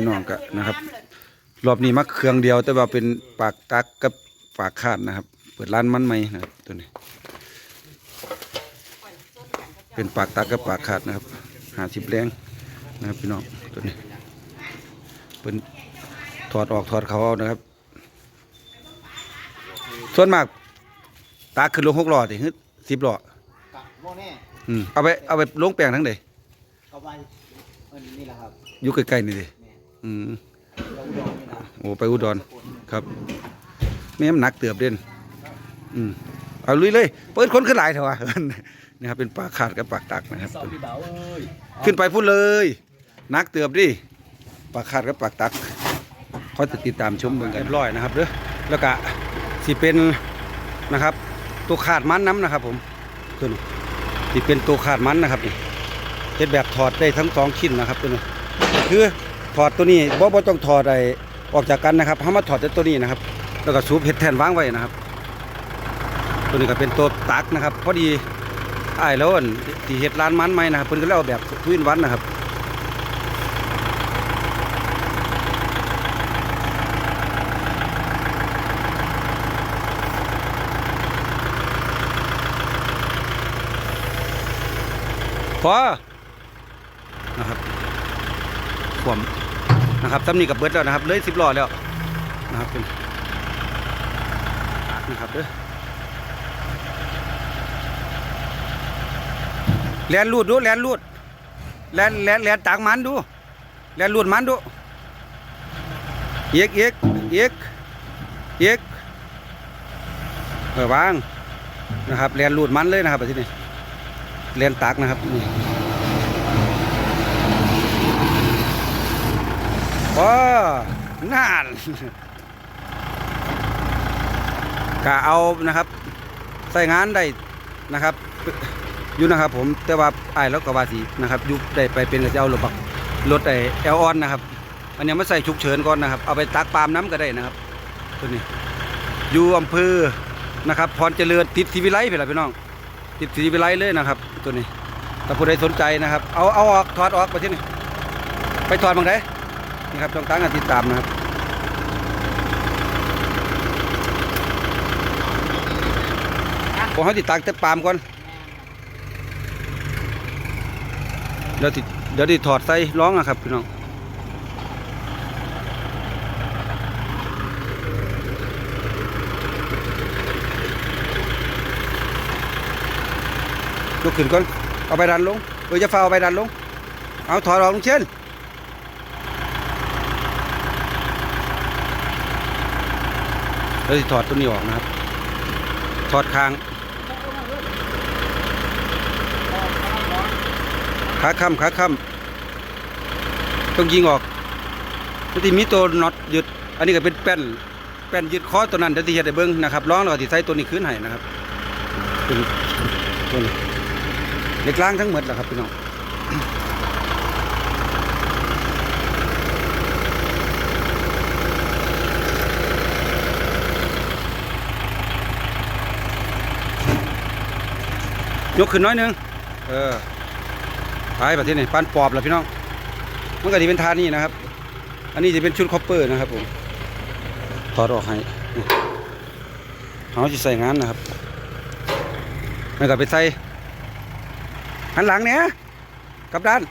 พี่น้องก็นะครับ รอบนี้มาเครื่องเดียวแต่ว่าเป็นปากตักกับปากคาดนะครับ เปิดร้านมันใหม่นะครับตัวนี้ เป็นปากตักกับปากคาดนะครับหาสิบแรงนะครับพี่น้องตัวนี้เป็นถอดออกถอดเขาเอานะครับ ส่วนมากตากขึ้นลงหกหลอดถึงสิบหลอดกะโมแน่อืมเอาไปเอาไปลงแปลงทั้งใดเอาไปเอันนี่แหละครับอยู่ใกล้ๆนี่ดิแม่ อืมเราอุดรนี่นะโอ้ไปอุดรครับแม่มนหนักเตือบเด่นอืมเอาลุยเลย เปิดคนขึ้นหลายเถอะวะนี่ครับเป็นปากขาดกับปากตักนะครับสอบพี่เบาเอ้ยขึ้นไปพูดเลยหนักเตือบดิปากขาดกับปากตักเขาจะติดตามชมเบิ่งกันเรียบร้อยนะครับเด้อแล้วก็สิเป็นนะครับ ตัวขาดมันน้ำนะครับ ผมตัวนี้สิเป็นตัวขาดมันนะครับนี่เฮ็ดแบบถอดได้ทั้งสองชิ้นนะครับตัวนี้คือ ถอดตัวนี้บ่บ่ต้องถอดไอ้ออกจากกันนะครับเฮามาถอดแต่ตัวนี้นะครับ แล้วก็ซูปเฮ็ดแทนวางไว้นะครับ ตัวนี้ก็เป็นตัวตักนะครับ พอดีอ้ายแล้วที่เฮ็ดร้านมันใหม่นะครับเพิ่นก็เลยเอาแบบทวินวันนะครับพอนะครับขวม นะครับตำนี้กับเบิดแล้วนะครับเลยสิบล้อแล้วนะครับเป็นนะครับเด้อแลนรูดดูแลนรูดแลนแลนแลนตากมันดูแลนรูดมันดูเอียกเอียกเอียกเอียกเออวางนะครับแลนรูดมันเลยนะครับแบบที่นี่เรียนตักนะครับนี่ ว้านานกะเอานะครับใส่งานได้นะครับอยู่นะครับผมแต่ว่าไอ้แล้วก็วาสีนะครับอยุได้ไปเป็นกระเจ้ารถบักรถไอเอลออนนะครับ อันนี้มาใส่ฉุกเฉินก่อนนะครับ เอาไปตักปาล์มน้ำก็ได้นะครับ ตัวนี้ อยู่อำเภอนะครับพรเจริญติดทีวิไลไปละพี่น้อง ติดสีไปไล่เลยนะครับ ตัวนี้ถ้าผู้ใดสนใจนะครับ เอาเอาออกถอดออกไปที่นี่ไปถอดบางไดนี่ ครับต้องตั้งการติดตามนะครับผมให้ติดตามแต่ปาล์มก่อนเดี๋ยวติเดี๋ยวติถอดใส่ร้องนะครับพี่น้องยกขึ้นก่อนเอาไปดันลงเออจะฟ้าเอาไปดันลง เอาถอดออกลุงเช่น เดี๋ยวถอดตัวนี้ออกนะครับ ถอดคางขาค้ำขาค้ำต้องยิงออกมันจะมีตัวน็อตยึด อันนี้ก็เป็นแป้น แป้นยึดคอตัวนั้นเดี๋ยวที่เฮ็ดให้เบิ่งนะครับร้องแล้วก็สิใส่ตัวนี้ขึ้นให้นะครับตัวนี้ตัวเล็กล่างทั้งหมดแหละครับพี่น้อง ยกขึ้นน้อยนึง เออไปแบบที่นี่ปานปอบแล้วพี่น้อง มันก็จะเป็นทานี่นะครับ อันนี้จะเป็นชุดคอปเปอร์นะครับผม ถอดออกให้เขาจะใส่งานนะครับมันก็ไปใส่หันหลังเนี้ยกลับด้าน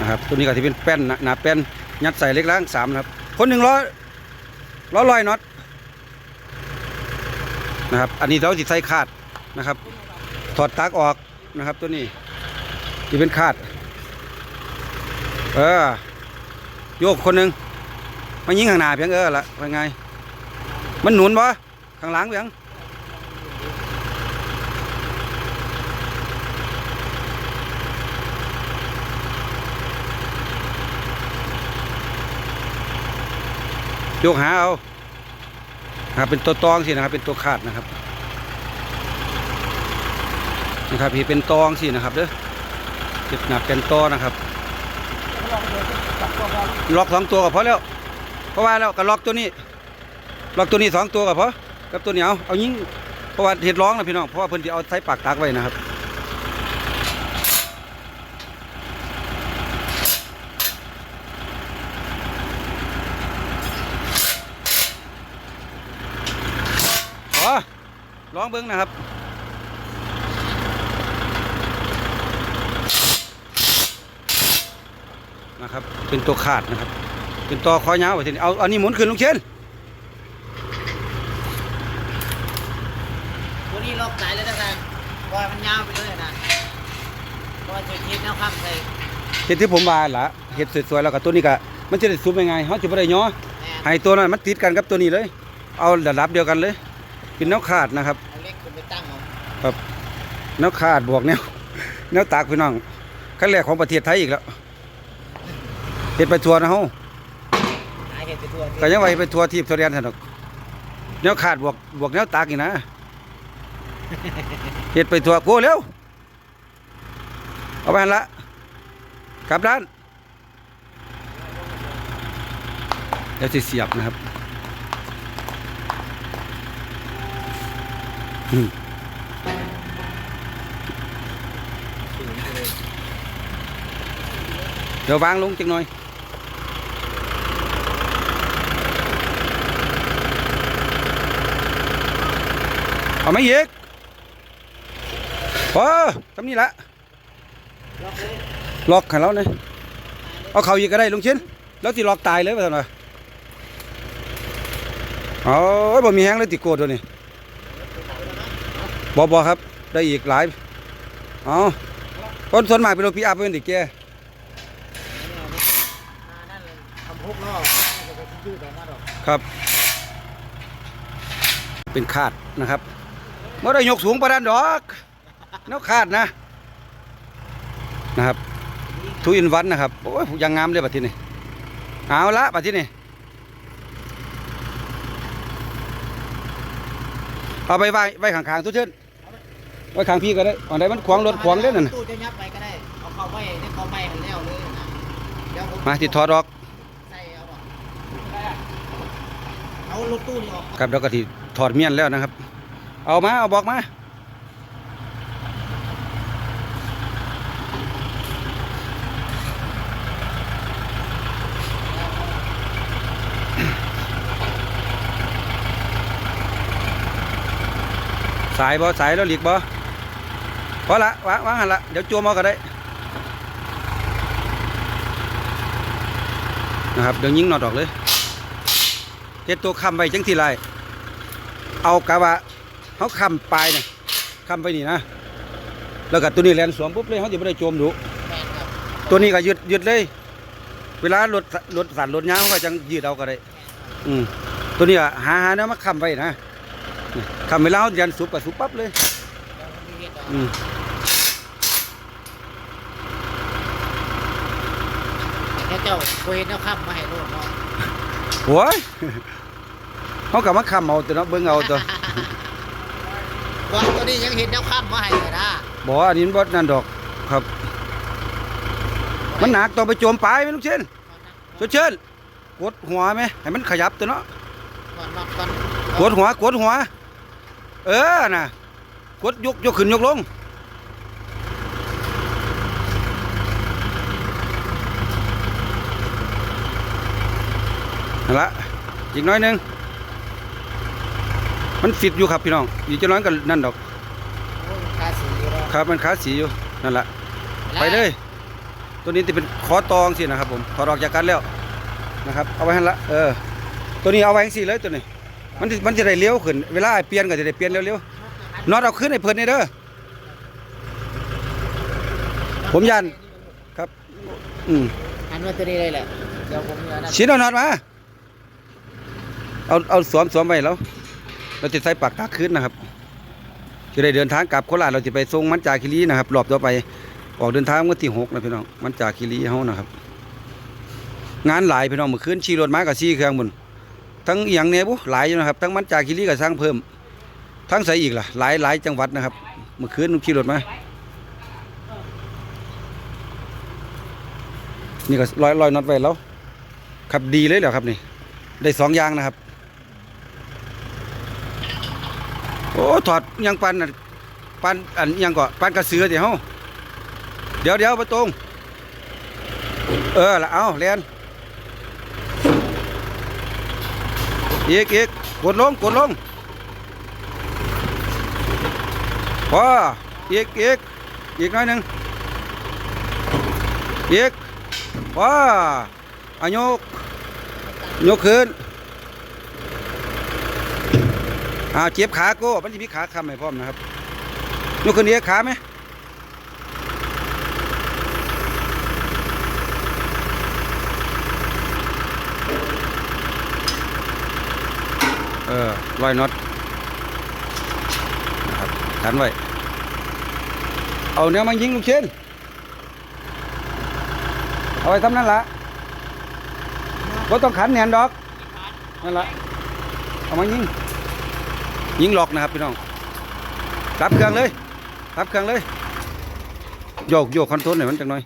นะครับตัวนี้ก็จะเป็นแป้นหนาแป้นยัดใส่เล็กล่างสามนะครับ คนหนึ่งร้อยร้อยลอยน็อต นะครับ อันนี้เราจะใส่คาดนะครับ ถอดตักออกนะครับ ตัวนี้ที่เป็นคาด เออ โยกคนหนึ่งมายิงข้างหน้าเพียงเออละเป็นไง มันหนุนบ่ข้างหลังเพียงโยกหาเอา นะครับเป็นตัวตองสินะครับ เป็นตัวขาดนะครับนะครับพี่เป็นตองสินะครับเด้อเจ็บหนักเป็นตอนะครับ ล็อกสองตัวก็พอแล้วเพราะว่าแล้วก็ล็อกตัวนี้ ล็อกตัวนี้สองตัวก็พอกับตัวเนี้เอาเอายิงเพราะว่าเห็ดร้องนะพี่น้องเพราะว่าเพิ่นจะเอาใส่ปากตักไว้นะครับ ล องเบิ้งนะครับนะครับ เป็นตัวขาดนะครับ เป็นตัวคอยาวไว้ทีนี้เอาอันนี้หมุนขึ้นลุงเชนตัวนี้ล็อกสายเลยนะกันปล่อยมันยาวไปเลยนะปล่อยเศษเทปแนวข้ามใส่เห็ดที่ผมว่าล่ะเห็ดสวยๆแล้วก็ตัวนี้ก็มันจะได้ซุปยังไงเขาจะไม่ได้ย่อแม่ให้ตัวนั้นมันติดกันกับตัวนี้เลย เอาระดับเดียวกันเลยเป็นแนวขาดนะครับ เอาแนวขาดบวกแนวแนวตากพี่น้องขั้นแรกของประเทศไทยอีกแล้วเห็ดไปทัวร์นะเฮาหาเห็ดไปทั่วก็ยังไว้ไปทัวร์ทีบทัวร์เรียนสนุกแนวขาดบวกบวกแนวตากอีกนะเห็ดไปทัวร์โก้เร็วเอาไปหันละกลับด้านเดี๋ยวสิเสียบนะครับอืม เดี๋ยววางลงจังหน่อยเอาไม่เยกพอทำนี่ละล็อกเลยล็อกให้เราเลยเอาเขาอีกก็ได้ลุงชิ้นแล้วที่ล็อกตายเลยไปทำไมเอาเอ้ยบ่มีแห้งเลยติโกดตัวนี้บอบอครับ ได้อีกหลาย เอาคนส่วนมากเป็นรถปีอัพเป็นติแก อ่านั่น เลยทำพกล้อมันจะไปยืดแบบนั้นหรอกครับ เป็นคาดนะครับไม่ได้ยกสูงประดานดอกแนวคาดนะ นะครับทุอินวันนะครับโอ้ยยังงามเลยบัดทีนี้เอาละบัดทีนี้เอาไปไว้ไว้ข้างๆทุกเช่นไว้ข้างพี่ก็ได้อันใดมันขวางรถขวางเด้นั่นน่ะตู้จะยับไปก็ได้เอาเข้าไปในเข้าไปหันแล้วเลยนะเดี๋ยวผมมาติดถอดออก ใส่เอาหรอก เอารถตู้นี่ออกครับแล้วก็ที่ถอดเมียนแล้วนะครับ เอามาเอาบอกมาสายบ่สายแล้วหลีกบ่พอละวางวางหันละเดี๋ยวจัวมาก็ได้นะครับเดี๋ยวยิงหนอดออกเลย เฮ็ดตัวคำไว้จังทีไรเอากะว่าเขาคำปลายเนี่ยคำไปนี่นะแล้วก็ตัวนี้แลนสวมปุ๊บเลยเขาจะไม่ได้โจมดูแมนครับตัวนี้ก็ยึดยึดเลย เวลารถรถสั่นรถยางเขาก็จังยืดเอาก็ได้อืมตัวนี้อะหาหาเนื้อมาคำไว้นะนี่คำเวลาเขายันสุบกับสุบปั๊บเลยเดี๋ยวผมมีเฮ็ดเอาอืมแค่เจ้าโคเห็นแนวข้ามมาให้โลดเนาะโอ้ย เขากับมาคำเอาตัวเนาะเบิ่งเอาตัวว่าตัวนี้ยังเห็นแนวข้ามมาให้เลยนะบอกว่าอันนี้บ่นั่นดอกครับ มันหนักต้องไปโจมปลายไหมลูกเช่นชดเชิญกดหัวไหมให้มันขยับตัวเนาะก่อนนอกก่อนกดหัวกดหัว เออน่ะกดยกยกขึ้นยกลงนั่นละอีกน้อยหนึง มันฟิตอยู่ครับพี่น้องอีกจะน้อยกันนั่นดอกโอ้ยคาสีอยู่แล้วครับมันขาสีอยู่นั่นละไปเลย ตัวนี้จะเป็นคอตองสินะครับผมถอดออกจากกันแล้วนะครับ เอาไว้ให้ละเออ ตัวนี้เอาไว้สิเลยตัวนี้ มันสิมันจะได้เลี้ยวขึ้นเวลาเปลี่ยนก็จะได้เปลี่ยนเร็วๆน็อตเอาขึ้นให้เพิ่นนี่เด้อผมยันครับ อืมอันว่าตัวนี้เลยแหละเดี๋ยวผมจะนั่นชิ้นเอาน็อตมาเอาเอาสวมสวมไปแล้ว เราจะใส่ปากตาขึ้นนะครับจะได้เดินทางกลับโคราชเราจะไปส่งมันจาคิรีนะครับรอบต่อไปออกเดินทางวันที่หกนะพี่น้องมันจาคิรีเฮานะครับ งานหลายพี่น้องเมื่อคืนขี่รถมากับขี่เครื่องบุญทั้งอย่างเนี้ยบุหลายอยู่นะครับ ทั้งมันจาคิรีกับสร้างเพิ่ม ทั้งใส่อีกล่ะหลายหลายจังหวัดนะครับเมื่อคืนขี่รถมานี่ก็ลอยลอยน็อตไว้แล้วขับดีเลยเหรอครับนี่ ได้สองอยางนะครับ โอ้ ถอดยังปันปันอันยังก็ปันกระเสือเดี๋ยวเฮาเดี๋ยวเดี๋ยวประตรง เออละเอาเรียนอีกอีกกดลงกดลงพออีกอีกอีกหน้อยหนึ่งอีกพออายกยกขึ้น อ้าวเจ็บขาโก้มันจะมีขาคำให้พร้อมนะครับยกขึ้นเอียกขาไหมเออลอยน็อตนะครับกันไว้ เอาเนื้อมายิงลูกเชนเอาไว้ทำนั่นละก็ต้องขันแหนดอกนั่นละเอามายิง ยิงหลอกนะครับพี่น้องรับเครื่องเลยรับเครื่องเลย โยกโยกคอนโทรลหน่อยมันจังหน่อย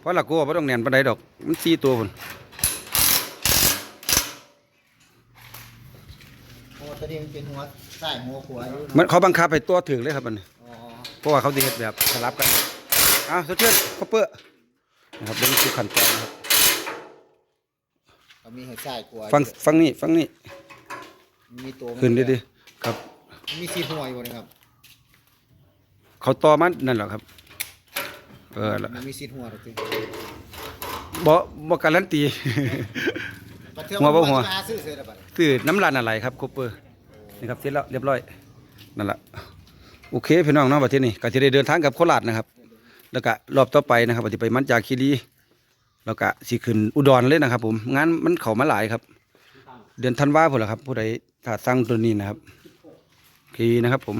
เพราะละกลัวไม่ต้องแหนนปานใดดอก มันสี่ตัวพุ่นโอ้ตอนนี้มันเป็นหัวใส่หัวขวาอยู่มันเขาบังคับให้ตัวถึงเลยครับมันอ๋อเพราะว่าเขาสิเฮ็ดแบบสลับกันอ้าวสดชื่นข้าวเปื้อนะครับเดี๋ยวนี้คือขั้นตอนนะครับเขามีให้ใส่ขวาฟังฟังนี่ฟังนี่ มีตัวขึ้นดิดิครับ มีสีหัวอยู่นะครับเขาต่อมันนั่นแหละครับ เออละมันมีสีหัวหรอกสิบ่บ่การันตีบัดเทื่อหัวบ่หัวมันมาซื้อเสร็จแล้วบัดคือน้ำลานอะไรครับครบเปอร์นี่ครับเสร็จแล้วเรียบร้อยนั่นแหละโอเคพี่น้องเนาะประเทศนี้ก็จะได้เดินทางกับโคราชนะครับ แล้วก็รอบต่อไปนะครับก็จะไปมันจาคีรีแล้วก็สิขึ้นอุดรเลยนะครับ ผมงานมันเข้ามาหลายครับ เดือนธันวาพุ่นละครับ ผู้ใดถ้าสั่งตัวนี้นะครับโอเคนะครับผม